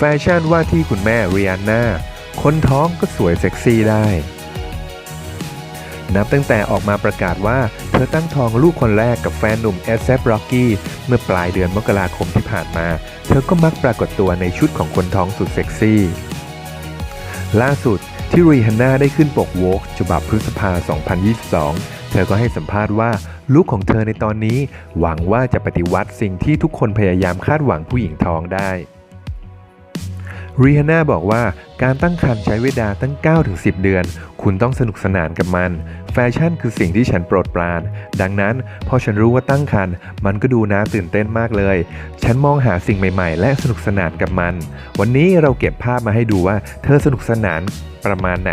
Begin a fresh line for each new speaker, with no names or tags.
แฟชั่นว่าที่คุณแม่เรียนนาคนท้องก็สวยเซ็กซี่ได้ นับตั้งแต่ออกมาประกาศว่า เธอตั้งท้องลูกคนแรกกับแฟนหนุ่มเอสเซฟร็อกกี้เมื่อปลายเดือนมกราคมที่ผ่านมา เธอก็มักปรากฏตัวในชุดของคนท้องสุดเซ็กซี่ ล่าสุดที่รีฮันน่าได้ขึ้นปกโวกฉบับพฤษภา 2022 เธอก็ให้สัมภาษณ์ว่าลุคของเธอในตอนนี้ หวังว่าจะปฏิวัติสิ่งที่ทุกคนพยายามคาดหวังผู้หญิงท้องได้ รีฮานน่าบอกว่าการตั้งครรภ์ใช้เวลาตั้ง 9-10 เดือน คุณต้องสนุกสนานกับมัน แฟชั่นคือสิ่งที่ฉันโปรดปราน ดังนั้นพอฉันรู้ว่าตั้งครรภ์มันก็ดูน่าตื่นเต้นมากเลย ฉันมองหาสิ่งใหม่ ๆ และสนุกสนานกับมัน วันนี้เราเก็บภาพมาให้ดูว่า เธอสนุกสนานประมาณไหน